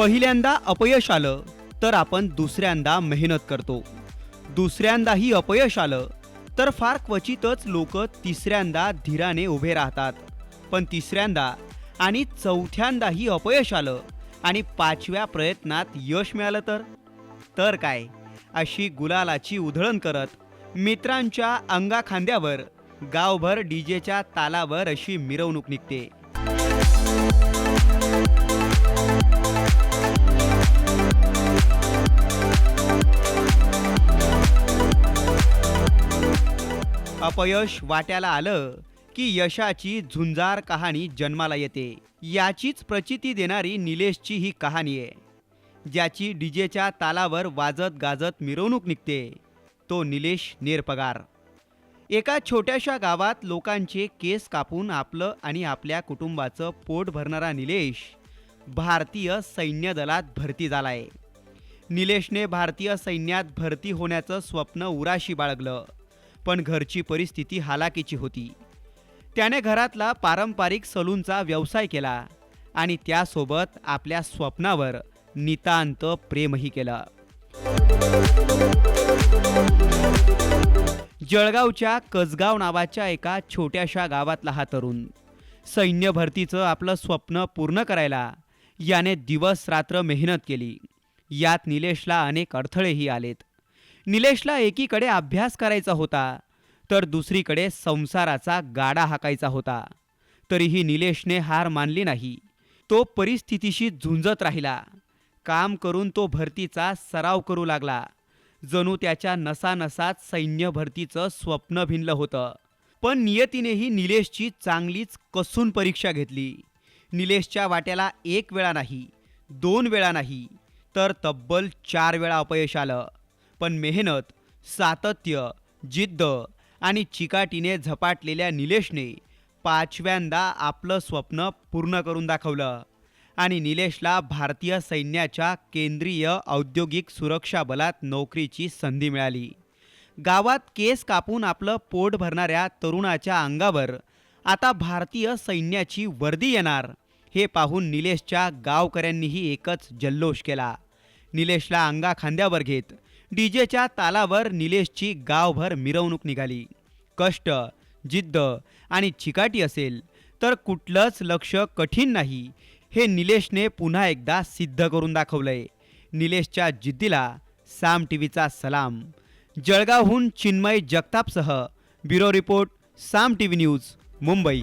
पहिल्यांदा अपयश आलं तर आपण दुसऱ्यांदा मेहनत करतो. दुसऱ्यांदाही अपयश आलं तर फार क्वचितच लोक तिसऱ्यांदा धीराने उभे राहतात. पण तिसऱ्यांदा आणि चौथ्यांदाही अपयश आलं आणि पाचव्या प्रयत्नात यश मिळालं तर? तर काय? अशी गुलालाची उधळण करत मित्रांच्या अंगाखांद्यावर गावभर डीजेच्या तालावर अशी मिरवणूक निघते. अपयश वाट्याला आलं की यशाची झुंजार कहाणी जन्माला येते. याचीच प्रचिती देणारी निलेशची ही कहाणी आहे ज्याची डीजेच्या तालावर वाजत गाजत मिरवणूक निघते. तो निलेश नेरपगार. एका छोट्याशा गावात लोकांचे केस कापून आपलं आणि आपल्या कुटुंबाचं पोट भरणारा निलेश भारतीय सैन्य दलात भरती झालाय. निलेशने भारतीय सैन्यात भरती होण्याचं स्वप्न उराशी बाळगलं. पण घरची परिस्थिती हालाकीची होती. त्याने घरातला पारंपरिक सलूनचा व्यवसाय केला आणि त्यासोबत आपल्या स्वप्नावर नितांत प्रेमही केलं. जळगावच्या कसगाव नावाच्या एका छोट्याशा गावातला हा तरुण. सैन्य भरतीचं आपलं स्वप्न पूर्ण करायला याने दिवस रात्र मेहनत केली. यात निलेशला अनेक अडथळेही आलेत. निलेशला एकीकडे अभ्यास करायचा होता तर दुसरीकडे संसाराचा गाडा हाकायचा होता. तरीही निलेशने हार मानली नाही. तो परिस्थितीशी झुंजत राहिला. काम करून तो भरतीचा सराव करू लागला. जणू त्याच्या नसानसात सैन्य भरतीचं स्वप्न भिनलं होतं. पण नियतीनेही निलेशची चांगलीच कसून परीक्षा घेतली. निलेशच्या वाट्याला एक वेळा नाही दोन वेळा नाही तर तब्बल चार वेळा अपयश आलं. पण मेहनत सातत्य जिद्द आणि चिकाटीने झपाटलेल्या निलेशने पाचव्यांदा आपलं स्वप्न पूर्ण करून दाखवलं आणि निलेशला भारतीय सैन्याच्या केंद्रीय औद्योगिक सुरक्षा बलात नोकरीची संधी मिळाली. गावात केस कापून आपलं पोट भरणाऱ्या तरुणाच्या अंगावर आता भारतीय सैन्याची वर्दी येणार हे पाहून निलेशच्या गावकऱ्यांनीही एकच जल्लोष केला. निलेशला अंगा खांद्यावर घेत डीजेच्या तालावर निलेशची गावभर मिरवणूक निघाली. कष्ट जिद्द आणि चिकाटी असेल तर कुठलंच लक्ष कठीण नाही. हे निलेशने पुन्हा एकदा सिद्ध करून दाखवलंय. निलेशच्या जिद्दीला साम टी व्हीचा सलाम. जळगावहून Chinmay जगतापसह bureau report Saam T V news Mumbai.